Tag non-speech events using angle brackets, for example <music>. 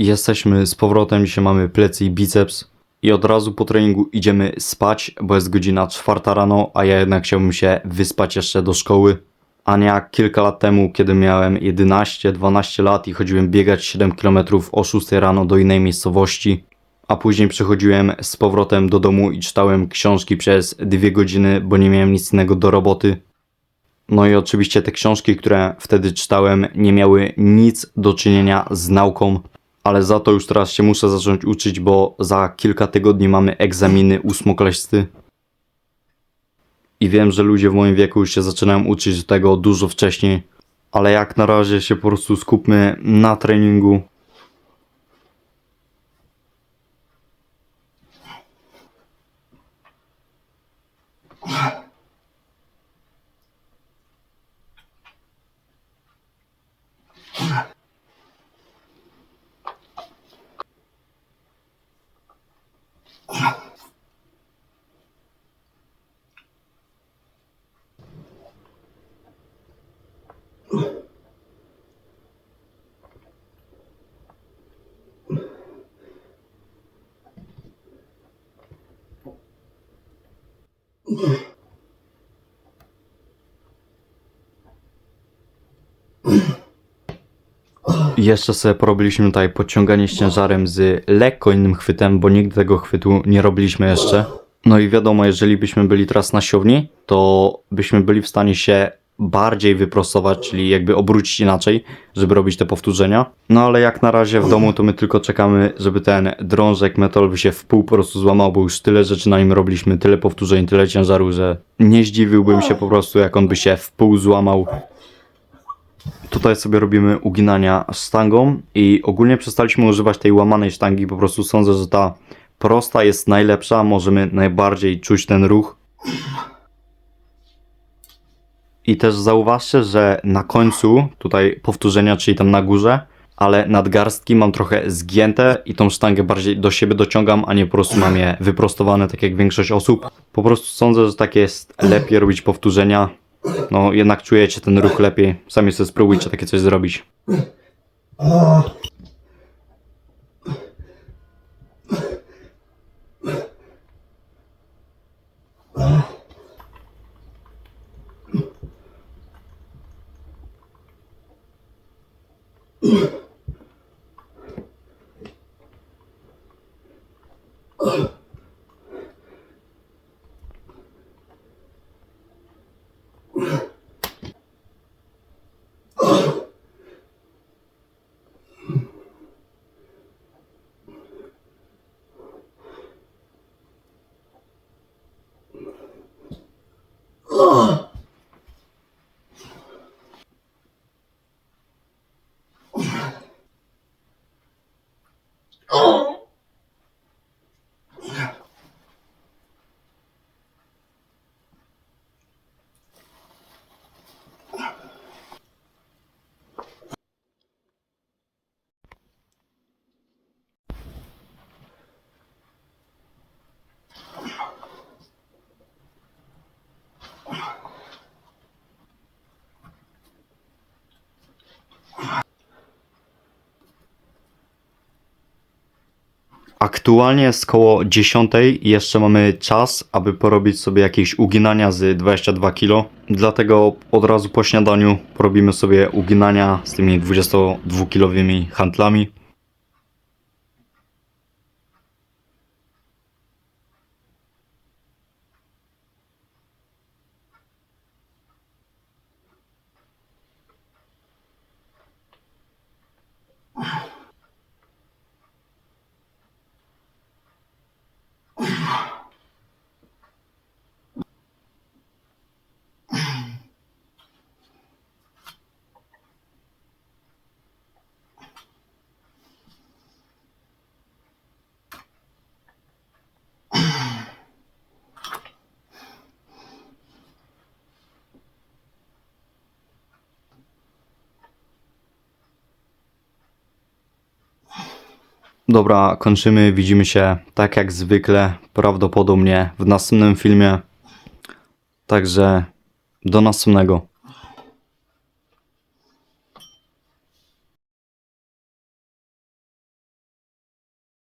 Jesteśmy z powrotem, dzisiaj mamy plecy i biceps. I od razu po treningu idziemy spać, bo jest godzina czwarta rano, a ja jednak chciałbym się wyspać jeszcze do szkoły. A nie jak kilka lat temu, kiedy miałem 11-12 lat i chodziłem biegać 7 km o 6 rano do innej miejscowości. A później przychodziłem z powrotem do domu i czytałem książki przez dwie godziny, bo nie miałem nic innego do roboty. No i oczywiście te książki, które wtedy czytałem, nie miały nic do czynienia z nauką, ale za to już teraz się muszę zacząć uczyć, bo za kilka tygodni mamy egzaminy ósmoklasisty. I wiem, że ludzie w moim wieku już się zaczynają uczyć tego dużo wcześniej, ale jak na razie się po prostu skupmy na treningu. I Jeszcze sobie porobiliśmy tutaj podciąganie ciężarem z lekko innym chwytem, bo nigdy tego chwytu nie robiliśmy jeszcze. No i wiadomo, jeżeli byśmy byli teraz na siłowni, to byśmy byli w stanie się bardziej wyprostować, czyli jakby obrócić inaczej, żeby robić te powtórzenia. No ale jak na razie w domu to my tylko czekamy, żeby ten drążek metalowy się w pół po prostu złamał, bo już tyle rzeczy na nim robiliśmy, tyle powtórzeń, tyle ciężaru, że nie zdziwiłbym się po prostu jak on by się w pół złamał. Tutaj sobie robimy uginania sztangą i ogólnie przestaliśmy używać tej łamanej sztangi, po prostu sądzę, że ta prosta jest najlepsza, możemy najbardziej czuć ten ruch. I też zauważcie, że na końcu tutaj powtórzenia, czyli tam na górze, ale nadgarstki mam trochę zgięte i tą sztangę bardziej do siebie dociągam, a nie po prostu mam je wyprostowane, tak jak większość osób. Po prostu sądzę, że tak jest lepiej robić powtórzenia. No, jednak czujecie ten ruch lepiej. Sami sobie spróbujcie takie coś zrobić. Yeah. <laughs> Aktualnie jest koło 10 i jeszcze mamy czas, aby porobić sobie jakieś uginania z 22 kg. Dlatego od razu po śniadaniu porobimy sobie uginania z tymi 22-kilowymi handlami. Dobra, kończymy. Widzimy się tak jak zwykle, prawdopodobnie w następnym filmie. Także do następnego.